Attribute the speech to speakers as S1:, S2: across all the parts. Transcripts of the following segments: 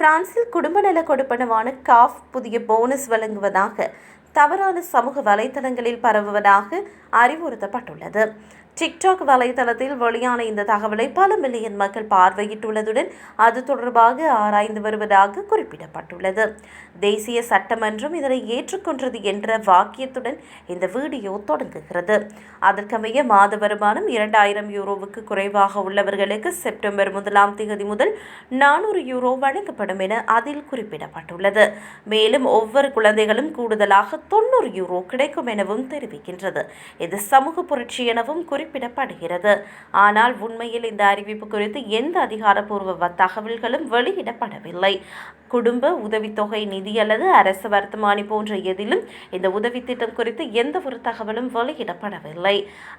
S1: பிரான்சில் குடும்ப நல கொடுப்பனவான காஃப் புதிய போனஸ் வழங்குவதாக தவறான சமூக வலைதளங்களில் பரவுவதாக அறிவுறுத்தப்பட்டுள்ளது. டிக்டாக் வலைதளத்தில் வெளியான இந்த தகவலை பல மில்லியன் மக்கள் பார்வையிட்டுள்ளதுடன் அது தொடர்பாக ஆராய்ந்து வருவதாக குறிப்பிடப்பட்டுள்ளது. தேசிய சட்டமன்றம் இதனை ஏற்றுக்கொண்டது என்ற வாக்கியத்துடன் இந்த வீடியோ தொடங்குகிறது. அதற்கமைய மாத வருமானம் இரண்டாயிரம் யூரோவுக்கு குறைவாக உள்ளவர்களுக்கு செப்டம்பர் முதலாம் தேதி முதல் நானூறு யூரோ வழங்கப்படும் என அதில் குறிப்பிடப்பட்டுள்ளது. மேலும் ஒவ்வொரு குழந்தைகளும் கூடுதலாக தொண்ணூறு யூரோ கிடைக்கும் எனவும் தெரிவிக்கின்றது. இது சமூக புரட்சி எனவும் குறிப்பிடப்படுகிறது. ஆனால் உண்மையில் இந்த அறிவிப்பு குறித்து எந்த அதிகாரப்பூர்வ தகவல்களும் வெளியிடப்படவில்லை. குடும்ப உதவித்தொகை நிதி அல்லது அரசு வர்த்தமானி போன்ற எதிலும் இந்த உதவி திட்டம் குறித்து எந்த ஒரு தகவலும் வெளியிடப்படவில்லை.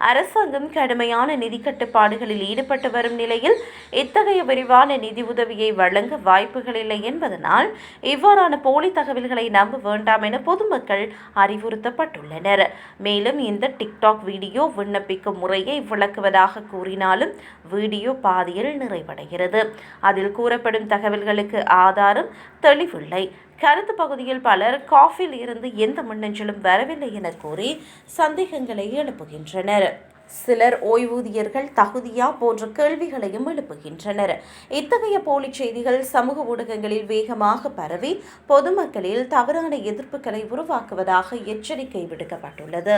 S1: அரசாங்கம் கடுமையான நிதி கட்டுப்பாடுகளில் ஈடுபட்டு வரும் நிலையில் இத்தகைய விரிவான நிதி உதவியை வழங்க வாய்ப்புகள் இல்லை என்பதனால் இவ்வாறான போலி தகவல்களை நம்ப வேண்டாம் என பொதுமக்கள் அறிவுறுத்தப்பட்டுள்ளனர். மேலும் இந்த டிக்டாக் வீடியோ விண்ணப்பிக்கும் முறையை விளக்குவதாக கூறினாலும் வீடியோ பாதியில் நிறைவடைகிறது. அதில் கூறப்படும் தகவல்களுக்கு ஆதாரம் தெளிவில்லை. கருத்து பகுதியில் பலர் காஃபில் இருந்து எந்த மின்னஞ்சலும் வரவில்லை என கூறி சந்தேகங்களை எழுப்புகின்றனர். சிலர் ஓய்வூதியர்கள் தகுதியா போன்ற கேள்விகளையும் எழுப்புகின்றனர். இத்தகைய போலிச் செய்திகள் சமூக ஊடகங்களில் வேகமாக பரவி பொதுமக்களில் தவறான எதிர்ப்புகளை உருவாக்குவதாக எச்சரிக்கை விடுக்கப்பட்டுள்ளது.